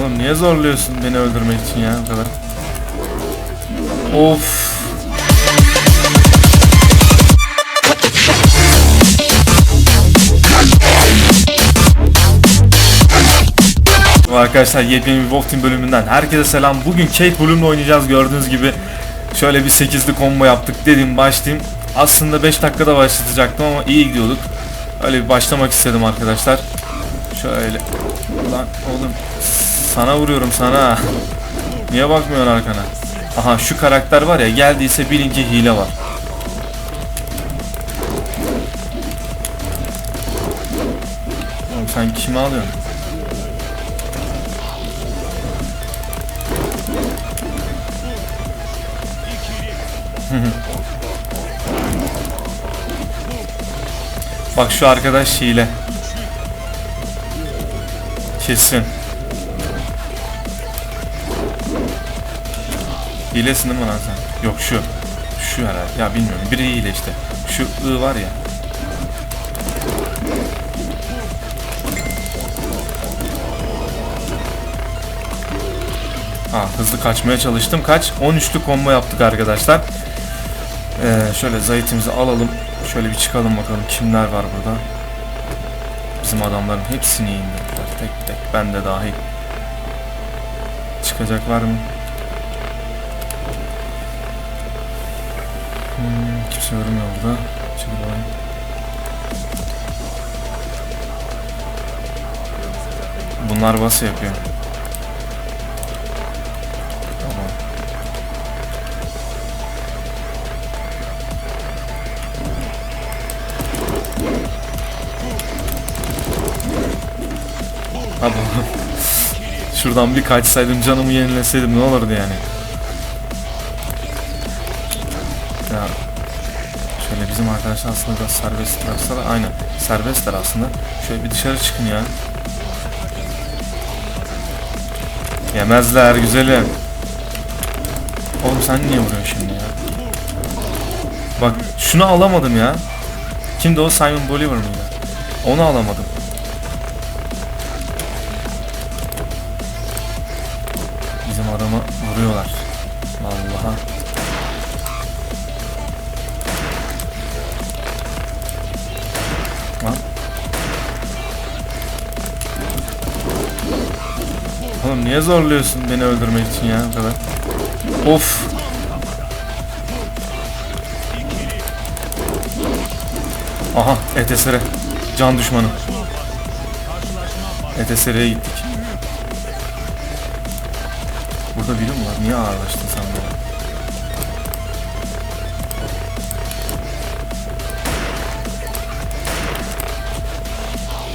Oğlum niye zorluyorsun beni öldürmek için ya bu kadar? Of. Arkadaşlar yepyeni bir Wolf Team bölümünden herkese selam. Bugün Kate bölümünü oynayacağız gördüğünüz gibi. Şöyle bir 8'li combo yaptık dedim başlayayım. Aslında 5 dakikada başlatacaktım ama iyi gidiyorduk. Öyle bir başlamak istedim arkadaşlar. Şöyle. Lan oğlum sana vuruyorum sana. Niye bakmıyorsun arkana? Aha şu karakter var ya geldiyse bilin ki hile var. Oğlum sen kimi alıyorsun? Bak şu arkadaş hile. Kesin. Hilesin değil mi lan sen? Yok şu. Şu herhalde. Ya bilmiyorum. Biri hile işte. Şu ı var ya. Ha, hızlı kaçmaya çalıştım. Kaç? 13'lü combo yaptık arkadaşlar. Ee, şöyle zaytimizi alalım. Şöyle bir çıkalım bakalım kimler var burada. Bizim adamların hepsini indirdiler. Tek tek. Ben de dahil. Çıkacak var mı? Hmm, kimse görünmüyor burada. Bakayım. Bunlar bası yapıyor. Abi şuradan bir kaçsaydım canımı yenileseydim ne olurdu yani. Ya şöyle bizim arkadaşlar aslında biraz serbest bıraksalar aynen serbestler aslında. Şöyle bir dışarı çıkın ya. Yemezler güzelim. Oğlum sen niye vuruyorsun şimdi ya? Bak şunu alamadım ya. Kimdi o Simon Bolivar mıydı? Onu alamadım. Bizim adamı vuruyorlar. Vallahi. Lan. Oğlum niye zorluyorsun beni öldürmek için ya bu kadar? Of. Aha ETSR. Can düşmanı. ETSR'ye gittik. Burada biri mi var? Niye ağırlaştın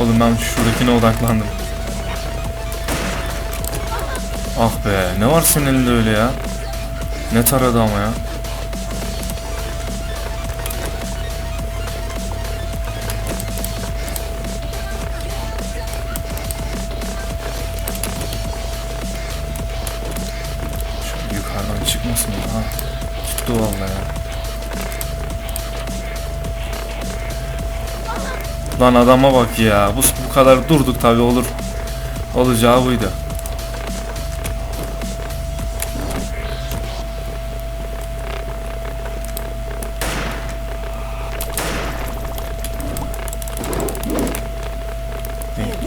Oğlum ben şuradakine odaklandım. Ah be ne var senin elinde öyle ya? Ne taradı ama ya. Şöyle yukarıdan çıkmasın. Ha. Çıktı vallahi ya. Lan adama bak ya. Bu, bu kadar durduk tabi olur. Olacağı buydu.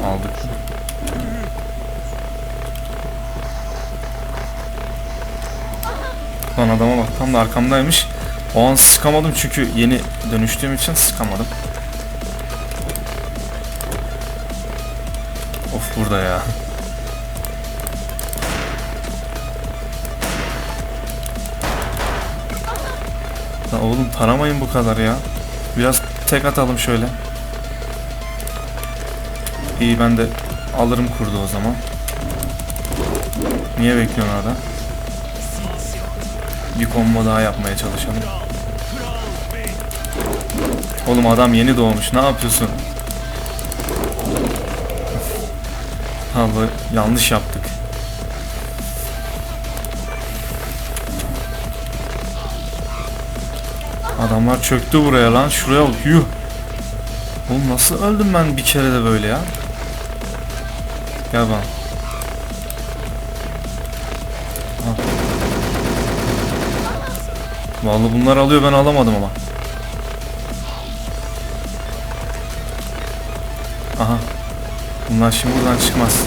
Aldık. Lan adama bak tam da arkamdaymış. O an sıkamadım çünkü yeni dönüştüğüm için sıkamadım. Burada ya. Lan oğlum taramayın bu kadar ya. Biraz tek atalım şöyle. İyi ben de alırım kurdu o zaman. Niye bekliyorsun orada? Bir combo daha yapmaya çalışalım. Oğlum adam yeni doğmuş. Ne yapıyorsun? Allah yanlış yaptık. Adamlar çöktü buraya lan. Şuraya bak. Yuh. Oğlum nasıl öldüm ben bir kere de böyle ya? Gel bana. Aha. Vallahi bunlar alıyor ben alamadım ama. Aha. Bunlar şimdi buradan çıkmaz.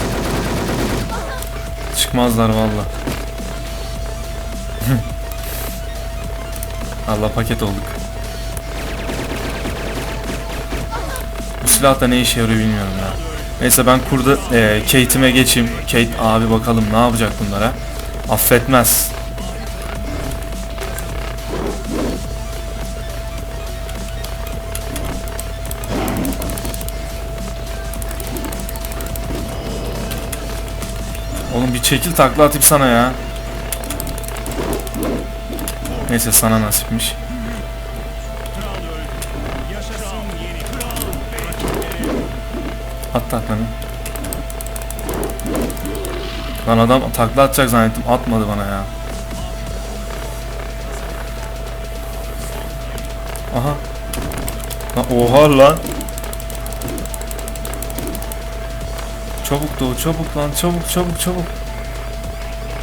Çıkmazlar valla. Allah paket olduk. Bu silah da ne işe yarıyor bilmiyorum ya. Neyse ben kurda e, Kate'ime geçeyim. Kate abi bakalım ne yapacak bunlara. Affetmez. Oğlum bir çekil takla atayım sana ya. Neyse sana nasipmiş. At taklanı. Lan adam takla atacak zannettim. Atmadı bana ya. Aha. Lan oha lan. Çabuk doğu çabuk lan çabuk çabuk çabuk.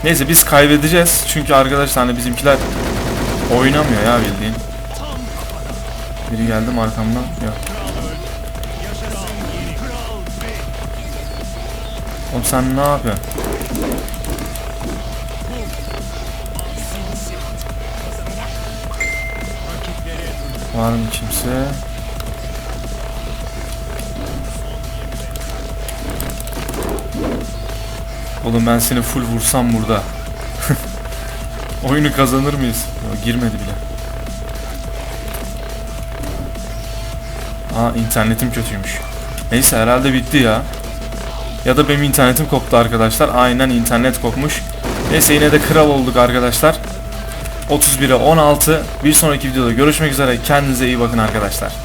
Neyse biz kaybedeceğiz. Çünkü arkadaşlar hani bizimkiler oynamıyor ya bildiğin. Biri geldi arkamdan? Yok. Oğlum sen ne yapıyorsun? Var mı kimse? Oğlum ben seni full vursam burada. Oyunu kazanır mıyız? Yo, girmedi bile. Aa internetim kötüymüş. Neyse herhalde bitti ya. Ya da benim internetim koptu arkadaşlar. Aynen internet kopmuş. Neyse yine de kral olduk arkadaşlar. 31'e 16. Bir sonraki videoda görüşmek üzere. Kendinize iyi bakın arkadaşlar.